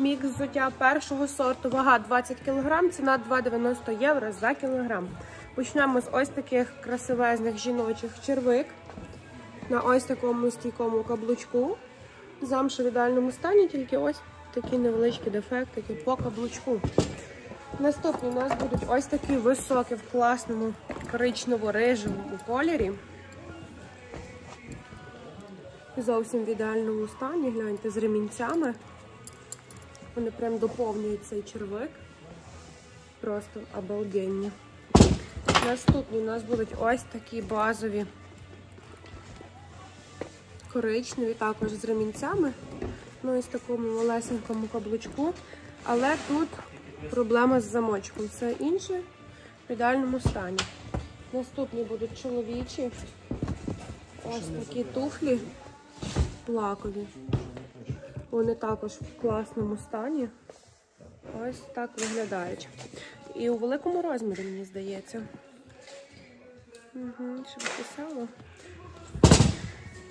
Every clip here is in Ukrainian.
Мікс взуття першого сорту, вага 20 кг, ціна 2,90 євро за кілограм. Почнемо з ось таких красивезних жіночих червик на ось такому стійкому каблучку. Замша в ідеальному стані, тільки ось такі невеличкі дефектики по каблучку. Наступні у нас будуть ось такі високі в класному коричнево-рижевому кольорі. Зовсім в ідеальному стані, гляньте, з ремінцями. Вони прям доповнюють цей червик. Просто обалденні. Наступні у нас будуть ось такі базові коричневі, також з ремінцями. Ну і з такому малесенькому каблучку. Але тут проблема з замочком. Все інше в ідеальному стані. Наступні будуть чоловічі. Ось такі туфлі лакові. Вони також в класному стані. Ось так виглядають. І у великому розмірі, мені здається. Угу, щоб писало.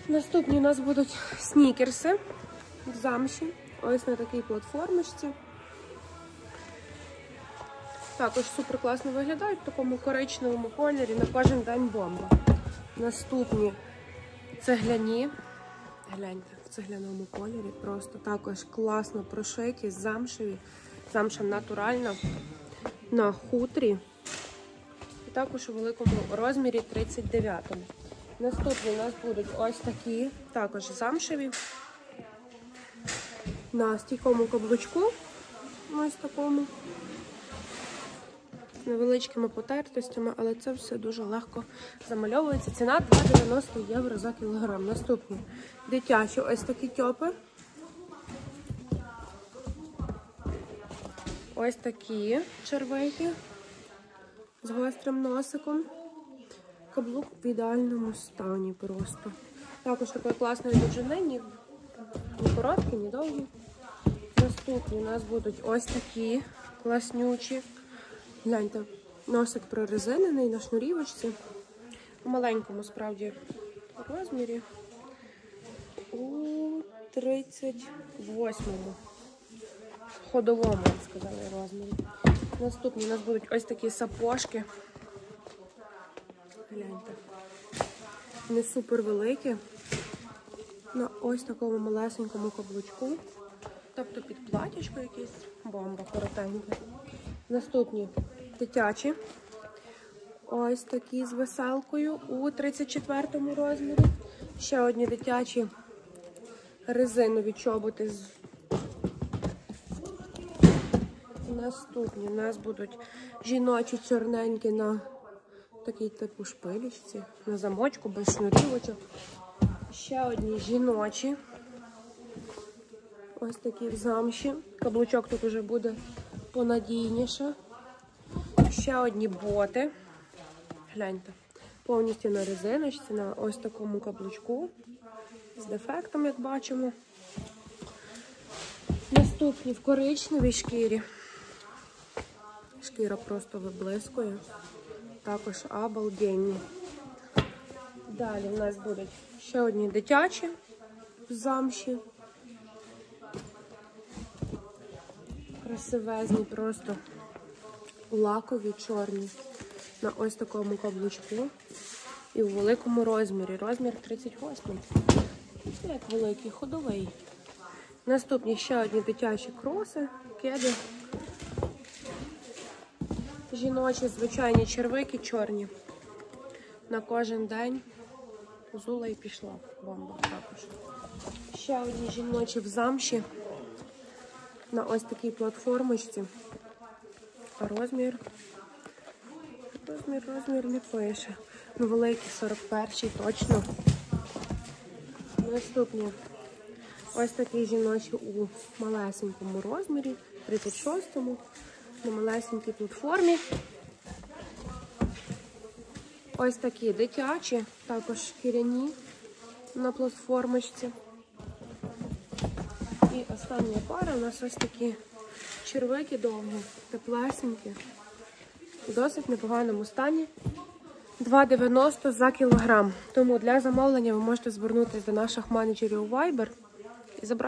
Наступні у нас будуть снікерси в замші. Ось на такій платформочці. Також супер класно виглядають в такому коричневому кольорі на кожен день бомба. Наступні цегляні. Гляньте, в цегляному кольорі. Просто також класно прошиті, замшеві. Замша натуральна на хутрі. І також у великому розмірі 39-му. Наступні у нас будуть ось такі, також замшеві. На стійкому каблучку. Ось такому. Невеличкими потертостями, але це все дуже легко замальовується. Ціна 2,90 євро за кілограм. Наступні дитячі ось такі тьопи. Ось такі червики з гострим носиком. Каблук в ідеальному стані просто. Також такої класної довжини, ні короткі, ні довгі. Наступні у нас будуть ось такі класнючі. Гляньте, носик прорезинений на шнурівочці. У маленькому, справді, розмірі. У 38-му. Ходовому, сказали, розмірі. Наступні у нас будуть ось такі сапожки. Гляньте. Вони супер великі. На ось такому малесенькому каблучку. Тобто під платічко якесь бомба коротенька. Наступні дитячі. Ось такі з веселкою у 34 розмірі. Ще одні дитячі резинові чоботи Наступні у нас будуть жіночі чорненькі на такій типу шпилічці, на замочку, без шнурівочок. Ще одні жіночі. Ось такі в замші. Каблучок тут вже буде понадійніше. Ще одні боти. Гляньте, повністю на резиночці, на ось такому каблучку. З дефектом, як бачимо. Наступні в коричневій шкірі. Шкіра просто виблискує. Також обалденні. Далі в нас будуть ще одні дитячі в замші. Красивезні, просто лакові, чорні. На ось такому каблучку. І у великому розмірі. Розмір 38. Як великий, ходовий. Наступні ще одні дитячі кроси, кеди. Жіночі, звичайні червики чорні. На кожен день зула і пішла бомба також. Ще одні жіночі в замші. На ось такій платформочці. А розмір. Розмір, розмір не пише. Ну, великий 41-й точно. Наступні. Ось такі жіночі у малесенькому розмірі, 36-му, на малесенькій платформі. Ось такі дитячі, також шкіряні на платформочці. І остання пара у нас ось такі червики довгі, теплесенькі, в досить непоганому стані. 2,90 за кілограм. Тому для замовлення ви можете звернутися до наших менеджерів у Viber і забрати.